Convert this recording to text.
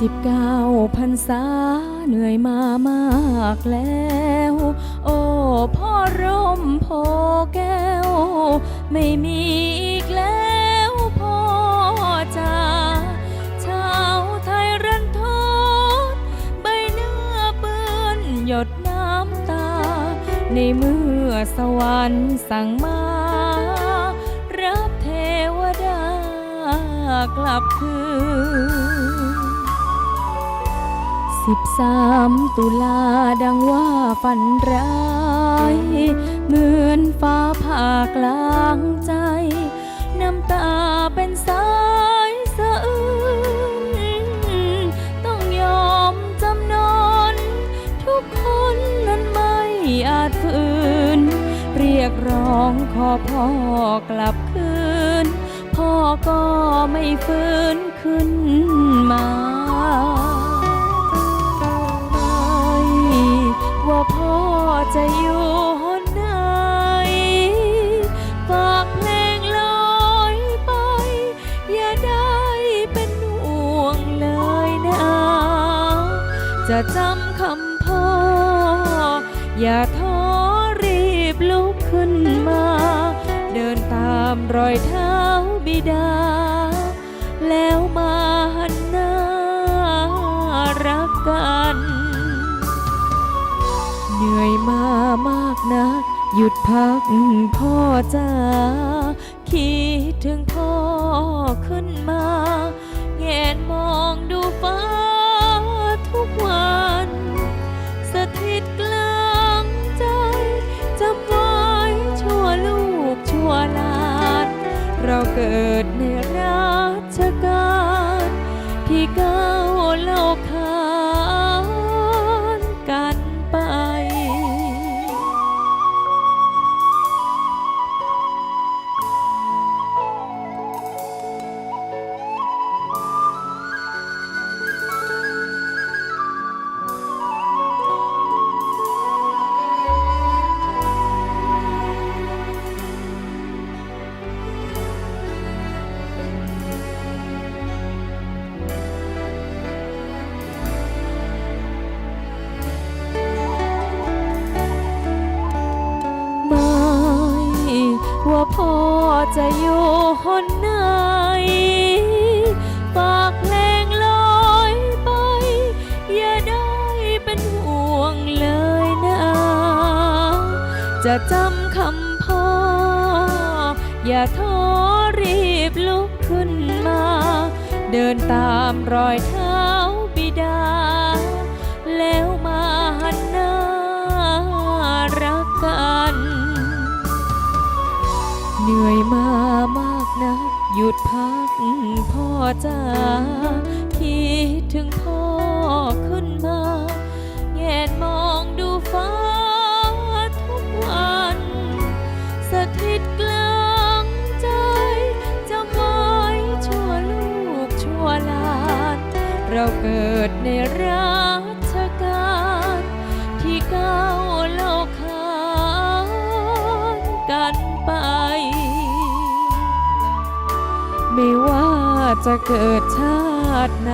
สิบเก้าพันษาเหนื่อยมามากแล้ว โอ้พ่อร่มโพแก้ว ไม่มีอีกแล้วพ่อจ๋าชาวไทยรันทดใบหน้าเปื้อนหยดน้ำตา ในเมื่อสวรรค์สั่งมา รับเทวดากลับคืน สิบสามตุลาดังว่าฝันร้าย เหมือนฟ้าผ่ากลางใจ น้ำตาเป็นสายสะอื้นต้องยอมจำนน ทุกคนนั้นไม่อาจฝืน เรียกร้องขอพ่อกลับคืน พ่อก็ไม่ฟื้นขึ้นมา จะจำคำพ่อ อย่าท้อรีบลุกขึ้นมา เดินตามรอยเท้าบิดา แล้วมาหันหน้ารักกัน เหนื่อยมามากนักหยุดพักพ่อจ้าคิดถึงพ่อขึ้นมาแงนมองดูฟ้า เราเกิดใน หนไหนฝากเพลงลอยไป อย่าได้เป็นห่วงเลยนะ จะจำคำพ่อ อย่าท้อรีบลุกขึ้นมา เดินตามรอยเท้าบิดา เหนื่อยมามากนะหยุดพักพ่อจ้าคิดถึงพ่อขึ้นมาแงนมองดูฟ้าทุกวัน สถิตกลางใจจำไว้ชั่วลูกชั่วหลาน เราเกิดในรา จะเกิดชาติไหน